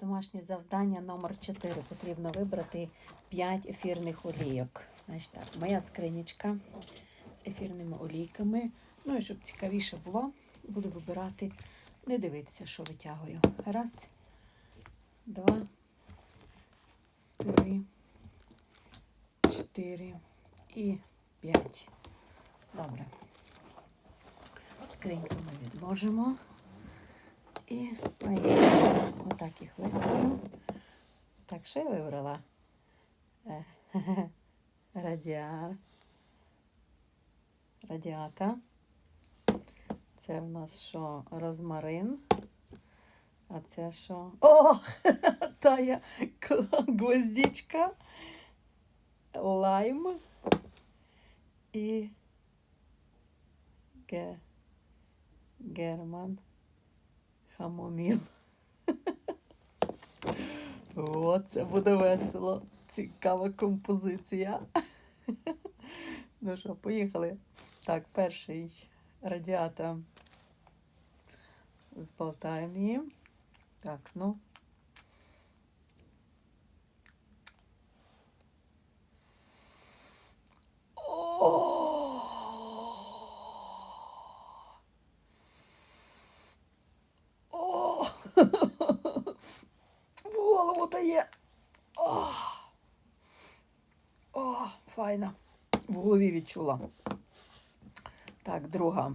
домашнє завдання номер 4 Потрібно вибрати 5 ефірних олійок. Значить так, моя скринічка з ефірними олійками. Ну і щоб цікавіше було, буду вибирати, не дивитися, що витягую. Раз, два, три, чотири і п'ять. Добре. Скриньку ми відложимо. І поїхали. Отак їх виставлю. Так, я вибрала? Е, Радіар. Радіата. Це в нас що? Розмарин. А це що? О! Тая гвоздичка. Лайм. І ге... Герман. Хамоміл. О, це буде весело. Цікава композиція. Ну що, поїхали. Так, перший радіата. Зболтаємо її. Так, ну. О! В голову дає. О! О, файна. В голові відчула. Так, друга.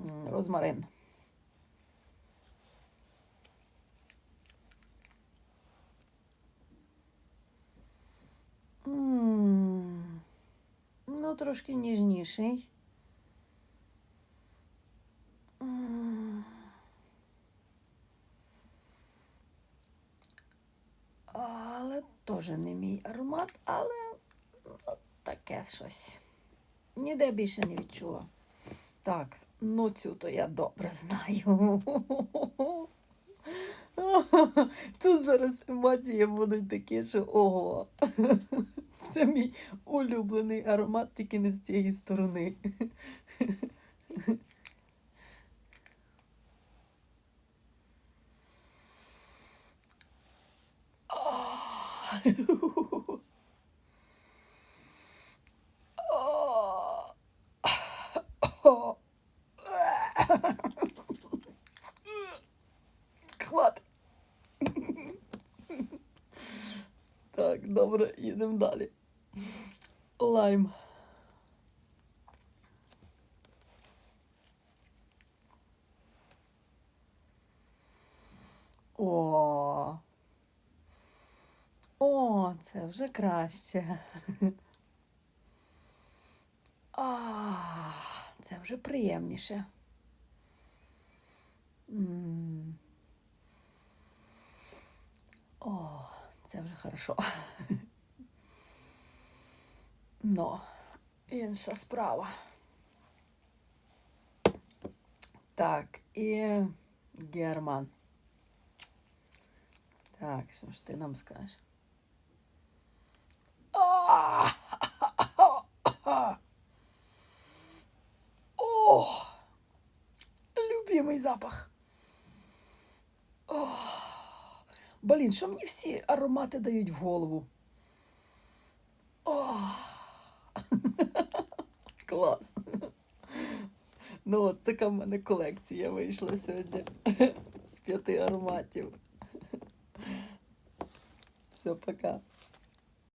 М, Розмарин. М, Ну, трошки ніжніший. М. Але теж не мій аромат, але ну, таке щось. Ніде більше не відчула. Так, ну цю то я добре знаю. Тут зараз емоції будуть такі, що ого. Це мій улюблений аромат, тільки не з цієї сторони. Хват. Так, добре, їдемо далі. Лайм. О. О, це вже краще. А, це вже приємніше. М. О, це вже хорошо. Но інша справа. Так, і Герман. Так, що ж ти нам скажеш? А! О! Любимий запах. О! Блін, що мені всі аромати дають в голову? О! Клас. Ну, от така в мене колекція вийшла сьогодні з п'яти ароматів. Все, пока.